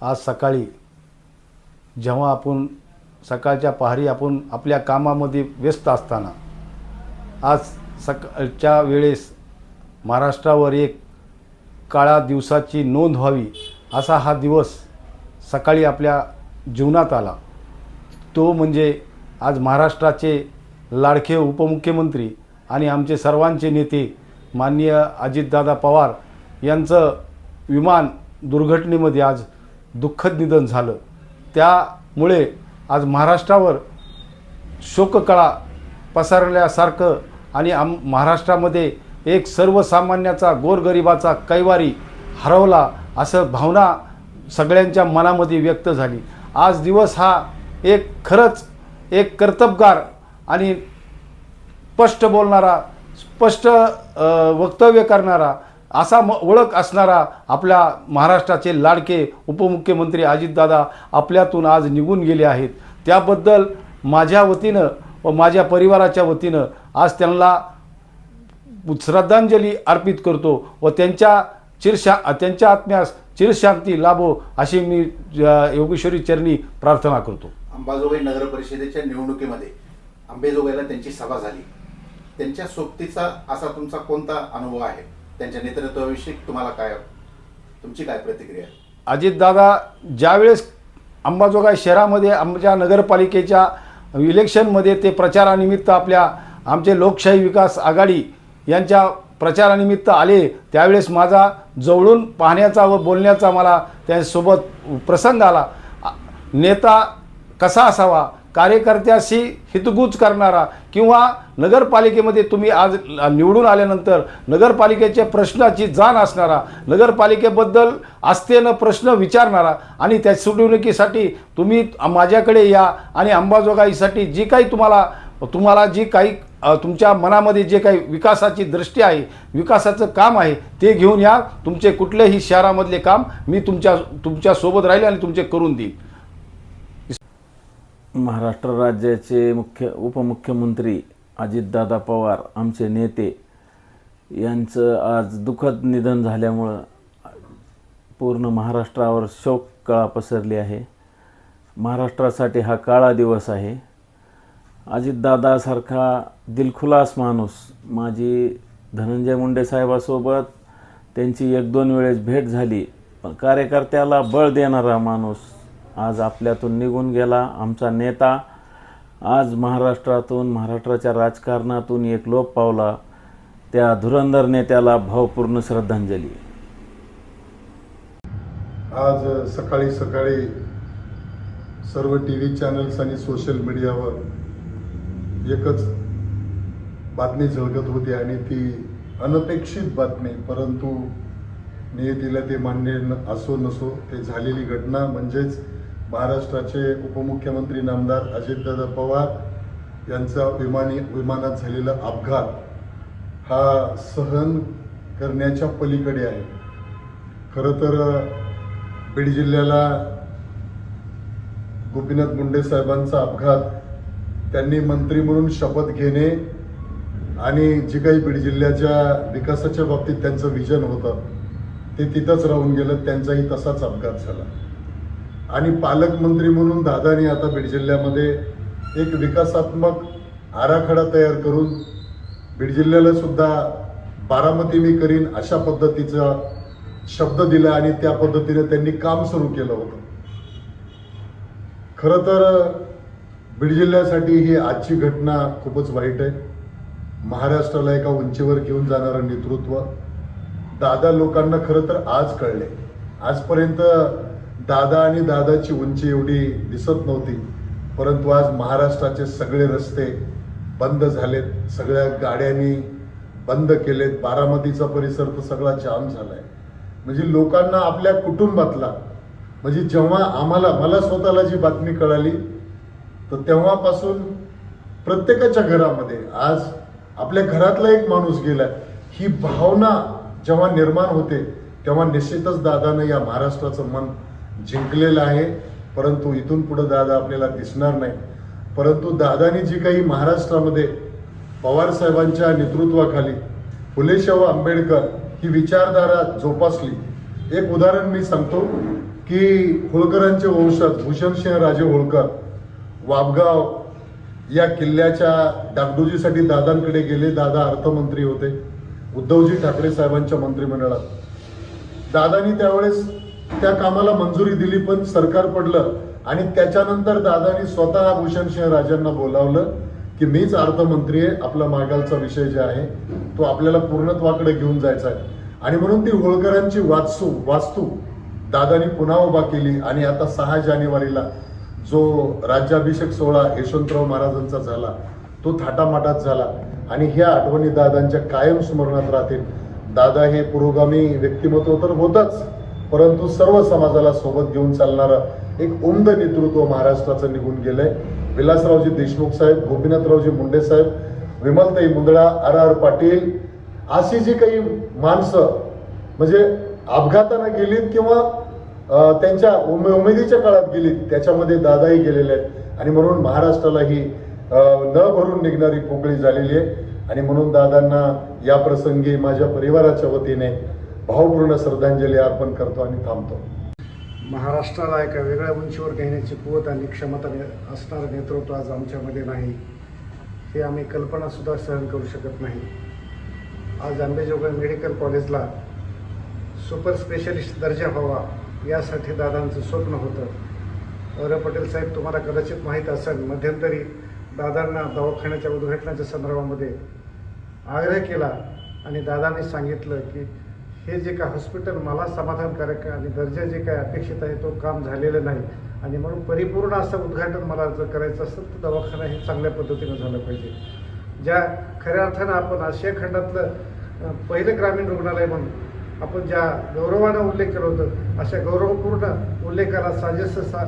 आज सकाळी जेव्हा आपण सकाळच्या पहारी आपण आपल्या कामामध्ये व्यस्त असताना आज सकाळच्या वेळेस महाराष्ट्रावर एक काळा दिवसाची नोंद व्हावी असा हा दिवस सकाळी आपल्या जीवनात आला. तो म्हणजे आज महाराष्ट्राचे लाडके उपमुख्यमंत्री आणि आमचे सर्वांचे नेते माननीय अजितदादा पवार यांचं विमान दुर्घटनेमध्ये आज दुःखद निधन झालं. त्यामुळे आज महाराष्ट्रावर शोककळा पसरल्यासारखं आणि आम महाराष्ट्रामध्ये एक सर्वसामान्याचा गोरगरिबाचा कैवारी हरवला असं भावना सगळ्यांच्या मनामध्ये व्यक्त झाली. आज दिवस हा एक खरंच एक कर्तबगार आणि स्पष्ट बोलणारा स्पष्ट वक्तव्य करणारा असा म ओळख असणारा आपल्या महाराष्ट्राचे लाडके उपमुख्यमंत्री अजितदादा आपल्यातून आज निघून गेले आहेत. त्याबद्दल माझ्या वतीनं व माझ्या परिवाराच्या वतीनं आज त्यांना श्रद्धांजली अर्पित करतो व त्यांच्या चिरशा त्यांच्या आत्म्यास चिरशांती लाभो अशी मी योगेश्वरी चरणी प्रार्थना करतो. अंबाजोगाई नगर परिषदेच्या निवडणुकीमध्ये अंबेजोगाईला त्यांची सभा झाली. त्यांच्या सोबतीचा असा तुमचा कोणता अनुभव आहे? त्यांच्या नेतृत्वाविषयी तुम्हाला काय तुमची काय प्रतिक्रिया आहे? अजितदादा ज्यावेळेस अंबाजोगाई शहरामध्ये आमच्या नगरपालिकेच्या इलेक्शनमध्ये ते प्रचारानिमित्त आपल्या आमचे लोकशाही विकास आघाडी यांच्या प्रचारानिमित्त आले त्यावेळेस माझा जवळून पाहण्याचा व बोलण्याचा मला त्यांच्यासोबत प्रसंग आला. नेता कसा असावा? कार्यकर्त्याशी हितगुज करणारा किंवा नगरपालिकेमध्ये तुम्ही आज निवडून आल्यानंतर नगरपालिकेच्या प्रश्नाची जाण असणारा नगरपालिकेबद्दल आस्थेनं प्रश्न विचारणारा आणि त्या सोडवणुकीसाठी तुम्ही माझ्याकडे या आणि अंबाजोगाईसाठी जी काही तुम्हाला तुम्हाला जी काही तुमच्या मनामध्ये जे काही विकासाची दृष्टी आहे विकासाचं काम आहे ते घेऊन या. तुमचे कुठलेही शहरामधले काम मी तुमच्या तुमच्यासोबत राहील आणि तुमचे करून देईन. महाराष्ट्र राज्याचे मुख्य उपमुख्यमंत्री अजितदादा पवार आमचे नेते यांचं आज दुःखद निधन झाल्यामुळं पूर्ण महाराष्ट्रावर शोक कळा पसरली आहे? महाराष्ट्रासाठी हा काळा दिवस आहे. अजितदादासारखा दिलखुलास माणूस माझी धनंजय मुंडे साहेबासोबत त्यांची एक दोन वेळेस भेट झाली. पण कार्यकर्त्याला बळ देणारा माणूस आज आपल्यातून निघून गेला आमचा नेता. आज महाराष्ट्रातून महाराष्ट्राच्या राजकारणातून एक लोप पावला. त्या धुरंधर नेत्याला भावपूर्ण श्रद्धांजली. आज सकाळी सकाळी सर्व टी व्ही चॅनल्स आणि सोशल मीडियावर एकच बातमी झळकत होती आणि ती अनपेक्षित बातमी परंतु नियतीला ते मान्य न- असो नसो ते झालेली घटना म्हणजेच महाराष्ट्राचे उपमुख्यमंत्री नामदार अजितदादा पवार यांचा विमानी विमानात झालेला अपघात हा सहन करण्याच्या पलीकडे आहे. खरं तर बीड जिल्ह्याला गोपीनाथ मुंडे साहेबांचा अपघात त्यांनी मंत्री म्हणून शपथ घेणे आणि जे काही बीड जिल्ह्याच्या विकासाच्या बाबतीत त्यांचं विजन होतं ते तिथंच राहून गेलं त्यांचाही तसाच अपघात झाला. आणि पालकमंत्री म्हणून दादानी आता बीड जिल्ह्यामध्ये एक विकासात्मक आराखडा तयार करून बीड जिल्ह्याला सुद्धा बारामती मी करीन अशा पद्धतीचा शब्द दिला आणि त्या पद्धतीने त्यांनी काम सुरू केलं होतं. खरं तर बीड जिल्ह्यासाठी ही आजची घटना खूपच वाईट आहे. महाराष्ट्राला एका उंचीवर घेऊन जाणारं नेतृत्व दादा लोकांना खरं तर आज कळले आजपर्यंत दादा आणि दादाची उंची एवढी दिसत नव्हती परंतु आज महाराष्ट्राचे सगळे रस्ते बंद झालेत सगळ्या गाड्यांनी बंद केलेत बारामतीचा परिसर तर सगळा जाम आहे म्हणजे लोकांना आपल्या कुटुंबातला म्हणजे जेव्हा आम्हाला मला स्वतःला जी बातमी कळाली तर तेव्हापासून प्रत्येकाच्या घरामध्ये आज आपल्या घरातला एक माणूस गेलाय. ही भावना जेव्हा निर्माण होते तेव्हा निश्चितच दादानं या महाराष्ट्राचं मन जिंकलेलं आहे परंतु इथून पुढं दादा आपल्याला दिसणार नाही. परंतु दादानी जी काही महाराष्ट्रामध्ये पवार साहेबांच्या नेतृत्वाखाली फुलेशाहू आंबेडकर ही विचारधारा जोपासली. एक उदाहरण मी सांगतो की होळकरांचे वंशज भूषणसिंह राजे होळकर वाबगाव या किल्ल्याच्या डागडुजीसाठी दादांकडे गेले. दादा अर्थमंत्री होते. उद्धवजी ठाकरे साहेबांच्या मंत्रिमंडळात. दादानी त्यावेळेस त्या कामाला मंजुरी दिली पण सरकार पडलं. आणि त्याच्यानंतर दादानी स्वतः भूषण सिंह राजांना बोलावलं की मीच अर्थमंत्री आहे आपला मागालचा विषय जे आहे तो आपल्याला पूर्णत्वाकडे घेऊन जायचा आहे. आणि म्हणून ती होळकरांची वास्तू वास्तू दादानी पुन्हा उभा केली. आणि आता सहा जानेवारीला जो राज्याभिषेक सोहळा यशवंतराव महाराजांचा झाला तो थाटामाटात झाला. आणि ह्या आठवणी दादांच्या कायम स्मरणात राहतील. दादा हे पुरोगामी व्यक्तिमत्व तर होतच. परंतु सर्व समाजाला सोबत घेऊन चालणारं एक उमद नेतृत्व महाराष्ट्राचं निघून गेलंय. विलासरावजी देशमुख साहेब गोपीनाथरावजी मुंडे साहेब विमलताई मुंदडा आर आर पाटील अशी जी काही माणसं म्हणजे अपघातानं गेलीत किंवा त्यांच्या उमे उमेदीच्या काळात गेलीत त्याच्यामध्ये दादाही गेलेले आहेत. आणि म्हणून महाराष्ट्राला ही न भरून निघणारी पोकळी झालेली आहे. आणि म्हणून दादांना या प्रसंगी माझ्या परिवाराच्या वतीने भावपूर्ण श्रद्धांजली अर्पण करतो आणि थांबतो. महाराष्ट्राला एका वेगळ्या उंचीवर घेण्याची कुवत आणि क्षमता ने- असणारं नेतृत्व आज आमच्यामध्ये नाही. हे आम्ही कल्पनासुद्धा सहन करू शकत नाही. आज आंबेजोगाई मेडिकल कॉलेजला सुपर स्पेशलिस्ट दर्जा व्हावा यासाठी दादांचं स्वप्न होतं. अर पटेल साहेब तुम्हाला कदाचित माहीत असेल मध्यंतरी दादांना दवाखान्याच्या उद्घाटनाच्या संदर्भामध्ये आग्रह केला आणि दादांनी सांगितलं की हे जे काय हॉस्पिटल मला समाधानकारक आणि दर्जा जे काय अपेक्षित आहे तो काम झालेलं नाही. आणि म्हणून परिपूर्ण असं उद्घाटन मला जर करायचं असेल तर दवाखाना हे चांगल्या पद्धतीनं झालं पाहिजे. ज्या खऱ्या अर्थानं आपण आशिया खंडातलं पहिलं ग्रामीण रुग्णालय म्हणून आपण ज्या गौरवानं उल्लेख केलं होतं अशा गौरवपूर्ण उल्लेखाला साजेस सा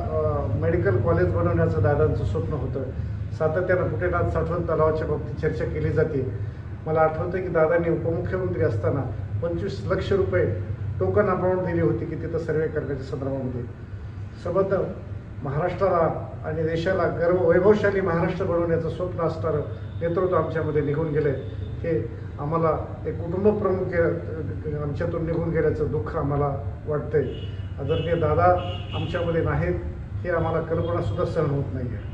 मेडिकल कॉलेज बनवण्याचं दादांचं स्वप्न होतं. सातत्यानं कुठेनाथ साठवण तलावाच्या बाबतीत चर्चा केली जाते. मला आठवतं की दादांनी उपमुख्यमंत्री असताना पंचवीस लक्ष रुपये टोकन अमाऊंट दिली होती की तिथं सर्वे करण्याच्या संदर्भामध्ये. सबंध महाराष्ट्राला आणि देशाला गर्व वैभवशाली महाराष्ट्र बनवण्याचं स्वप्न असणारं नेतृत्व आमच्यामध्ये निघून गेलं हे आम्हाला एक कुटुंब प्रमुख आमच्यातून निघून गेल्याचं दुःख आम्हाला वाटतंय. जर ते दादा आमच्यामध्ये नाहीत हे आम्हाला कल्पनासुद्धा सहन होत नाही आहे